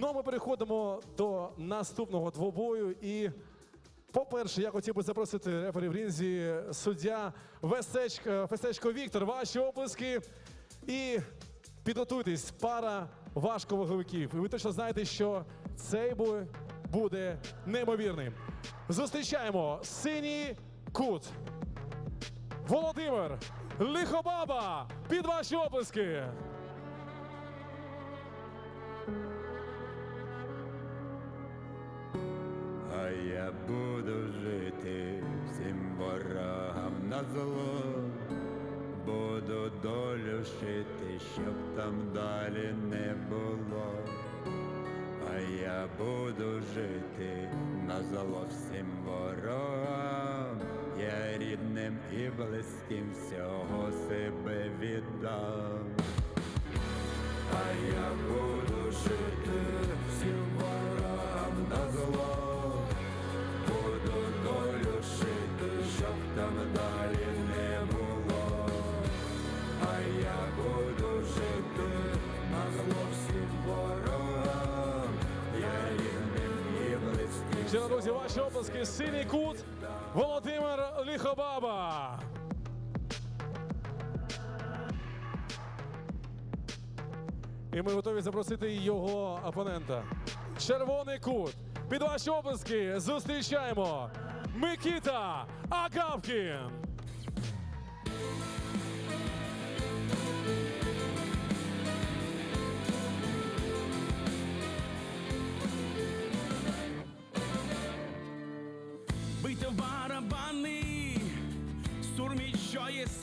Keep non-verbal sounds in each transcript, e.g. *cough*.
Ну а ми переходимо до наступного двобою. І, по-перше, я хотів би запросити рефері в рінзі суддя Весечко, Фесечко Віктор. Ваші оплески. І підготуйтесь, пара важковаговиків. І ви точно знаєте, що цей бой буде неймовірним. Зустрічаємо синій кут. Володимир Лихобаба під ваші оплески. Зло, буду долю шити, щоб там далі не було. А я буду жити на зло всім ворогам, я рідним і близьким всього себе віддам. А я буду жити всім ворогам на зло, друзі, ваші оплески. Синій кут Володимир Ліхобаба. І ми готові запросити його опонента. Червоний кут. Під ваші оплески зустрічаємо Микіта Агавкін.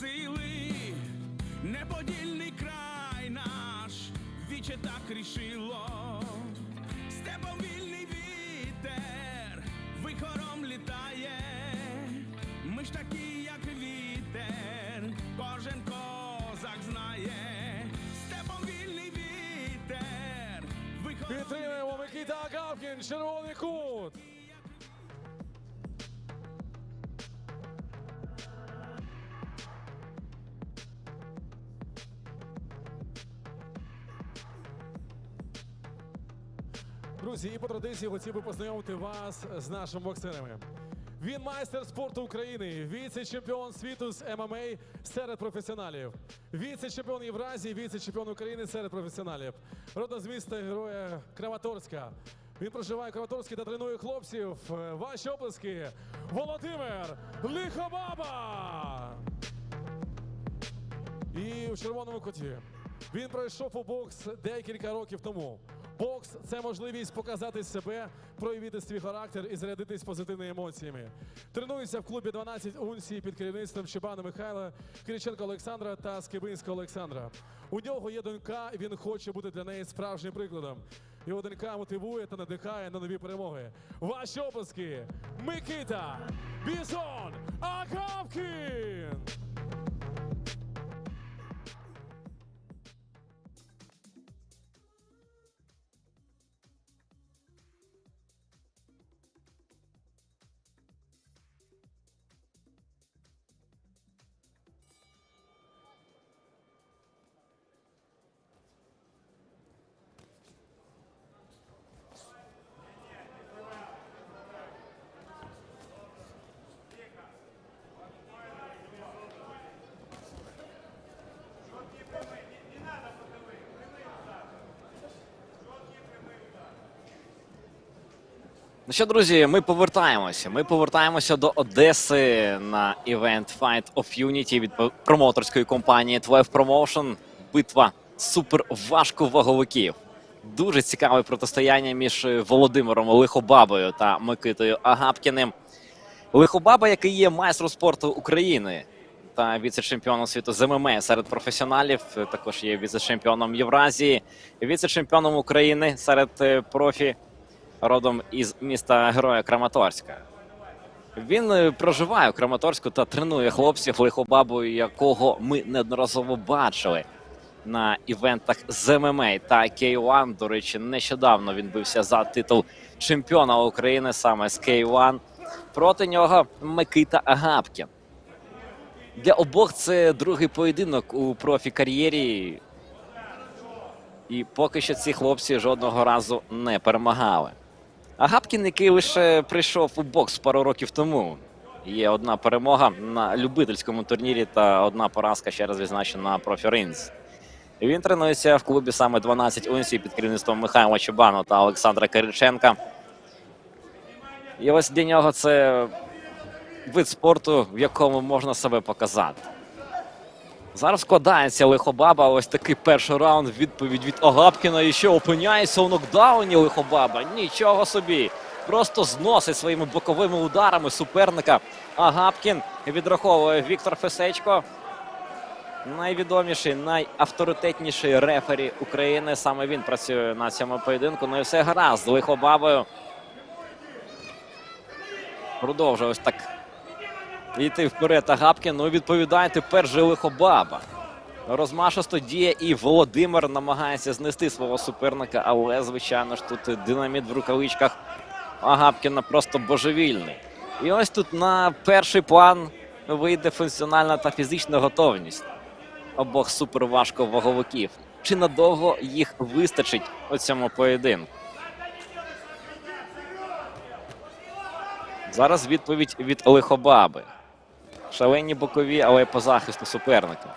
Сили, неподільний край наш, віче так рішило, степом вільний вітер, вихором літає, ми ж такі, як вітер, кожен козак знає, степом вільний вітер, вихором Підтримуємо Микита Агавкін, червоний кут. Друзі, і по традиції хотів би познайомити вас з нашими боксерами. Він майстер спорту України, віце-чемпіон світу з ММА серед професіоналів, віце-чемпіон Євразії, віце-чемпіон України серед професіоналів. Родом з міста героя Краматорська. Він проживає в Краматорську та тренує хлопців. Е, Ваші оплески Володимир Лихобаба! І в червоному куті. Він пройшов у бокс декілька років тому. Бокс це можливість показати себе, проявити свій характер і зарядитись позитивними емоціями. Тренується в клубі 12 унцій під керівництвом Чебана Михайла, Кириченка Олександра та Скибинського Олександра. У нього є донька, він хоче бути для неї справжнім прикладом. Його донька мотивує та надихає на нові перемоги. Ваші оплески Микита Бізон Агавкін! Ну що, друзі, ми повертаємося. Ми повертаємося до Одеси на Event Fight of Unity від промоторської компанії 12 Promotion. Битва суперважковаговиків. Дуже цікаве протистояння між Володимиром Лихобабою та Микитою Агапкіним. Лихобаба, який є майстром спорту України та віце-чемпіоном світу з ММА серед професіоналів, також є віце-чемпіоном Євразії, віце-чемпіоном України серед е, профі родом із міста Героя Краматорська. Він е, проживає у Краматорську та тренує хлопців лихобабу, якого ми неодноразово бачили на івентах з ММА та K1. До речі, нещодавно він бився за титул чемпіона України саме з K1. Проти нього Микита Агапкін. Для обох це другий поєдинок у профі-кар'єрі. І поки що ці хлопці жодного разу не перемагали. А Гапкін, який лише прийшов у бокс пару років тому. Є одна перемога на любительському турнірі та одна поразка ще раз відзначена на профіринз. Він тренується в клубі саме 12 унцій під керівництвом Михайла Чубану та Олександра Кириченка. І ось для нього це вид спорту, в якому можна себе показати. Зараз складається лихобаба. Ось такий перший раунд. Відповідь від Агапкіна. І що опиняється у нокдауні лихобаба. Нічого собі. Просто зносить своїми боковими ударами суперника. Агапкін відраховує Віктор Фесечко. Найвідоміший, найавторитетніший рефері України. Саме він працює на цьому поєдинку. Ну і все гаразд з лихобабою. Продовжує ось так йти вперед Агапкін. Ну відповідає тепер же лихобаба. Розмашисто діє і Володимир намагається знести свого суперника, але, звичайно ж, тут динаміт в рукавичках Агапкіна просто божевільний. І ось тут на перший план вийде функціональна та фізична готовність обох суперважковаговиків. Чи надовго їх вистачить у цьому поєдинку? Зараз відповідь від лихобаби. Шалені бокові, але по захисту суперника.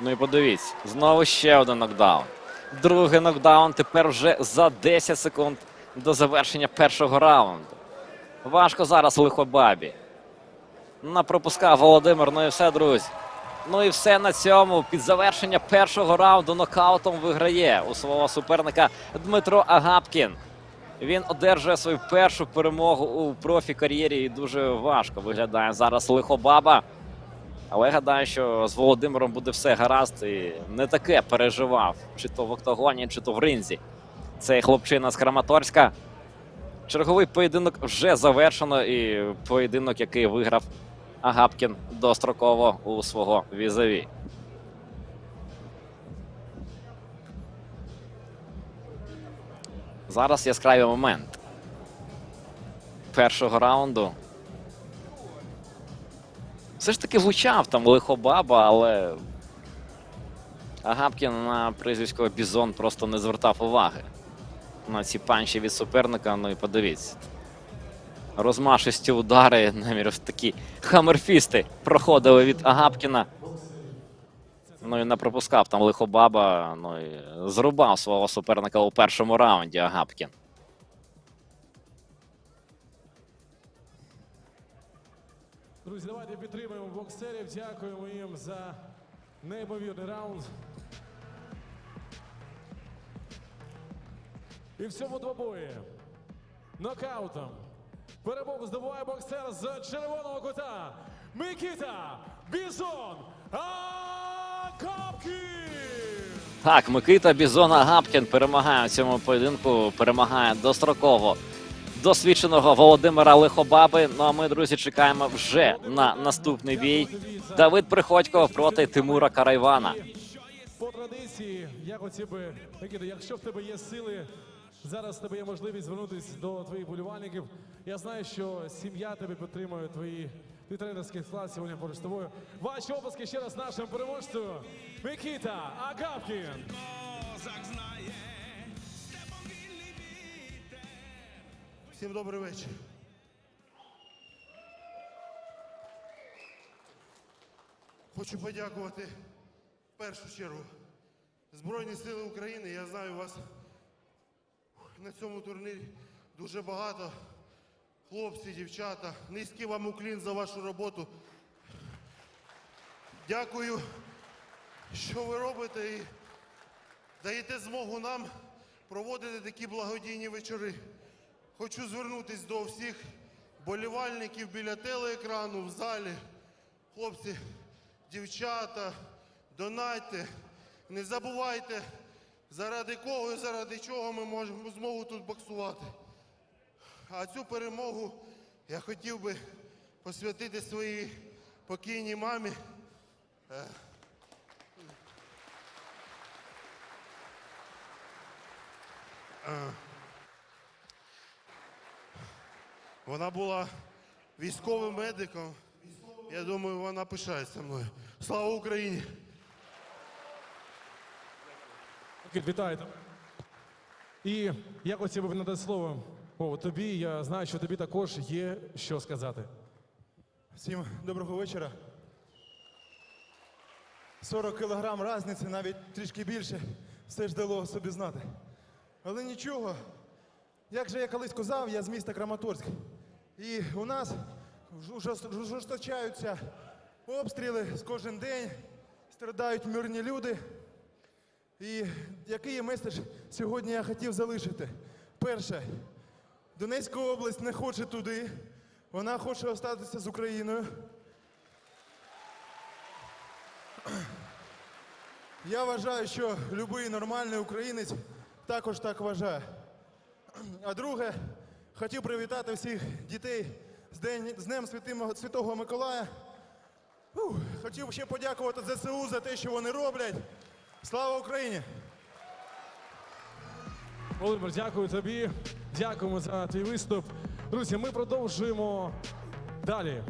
Ну і подивіться, знову ще один нокдаун. Другий нокдаун тепер вже за 10 секунд до завершення першого раунду. Важко зараз лихобабі. Напропускав Володимир. Ну і все, друзі. Ну і все на цьому. Під завершення першого раунду нокаутом виграє у свого суперника Дмитро Агапкін. Він одержує свою першу перемогу у профі-кар'єрі і дуже важко виглядає зараз лихобаба. Але гадаю, що з Володимиром буде все гаразд і не таке переживав, чи то в октагоні, чи то в ринзі. Цей хлопчина з Краматорська. Черговий поєдинок вже завершено, і поєдинок, який виграв Агапкін достроково у свого візові. Зараз яскравий момент першого раунду. Все ж таки влучав там лихобаба, але Агапкін на прізвисько Бізон просто не звертав уваги на ці панчі від суперника. Ну і подивіться. Розмашисті удари, *laughs* намір такі хамерфісти проходили від Агапкіна. Ну і не пропускав там лихобаба. Ну і зрубав свого суперника у першому раунді Агапкін. Друзі, давайте підтримуємо боксерів. Дякуємо їм за неймовірний раунд. І в цьому двобої нокаутом перемогу здобуває боксер з червоного кута Микита Бізон! Так, Микита Бізона Гапкін перемагає у цьому поєдинку. Перемагає достроково досвідченого Володимира Лихобаби. Ну а ми, друзі, чекаємо вже на наступний бій. Давид Приходько проти Тимура Карайвана. По традиції, я хотів би, Микита, якщо в тебе є сили, зараз тебе є можливість звернутися до твоїх болівальників. Я знаю, що сім'я тебе підтримує, твої твій тренерський склад сьогодні поруч з тобою. Ваші обласки ще раз нашому переможцю Микита Агапкін. Всім добрий вечір. Хочу подякувати в першу чергу Збройні Сили України. Я знаю вас на цьому турнірі дуже багато. Хлопці, дівчата. Низький вам уклін за вашу роботу. Дякую, що ви робите і даєте змогу нам проводити такі благодійні вечори. Хочу звернутися до всіх болівальників біля телеекрану в залі. Хлопці, дівчата, донайте. Не забувайте, заради кого і заради чого ми можемо змогу тут боксувати. А цю перемогу я хотів би посвятити своїй покійній мамі. Е, Вона була військовим медиком. Я думаю, вона пишається мною. Слава Україні! Вітаю. І я хотів би надати слово о, тобі. Я знаю, що тобі також є що сказати. Всім доброго вечора. 40 кілограм різниці, навіть трішки більше, все ж дало собі знати. Але нічого, як же я колись казав, я з міста Краматорськ. І у нас жорст- жорсточаються обстріли з кожен день, страдають мирні люди. І який меседж сьогодні я хотів залишити? Перше, Донецька область не хоче туди, вона хоче остатися з Україною. Я вважаю, що будь-який нормальний українець також так вважає. А друге, хотів привітати всіх дітей з, Днем Святого Миколая. Хотів ще подякувати ЗСУ за те, що вони роблять. Слава Україні! Володимир, дякую тобі. Дякуємо за твій виступ. Друзі, ми продовжуємо далі.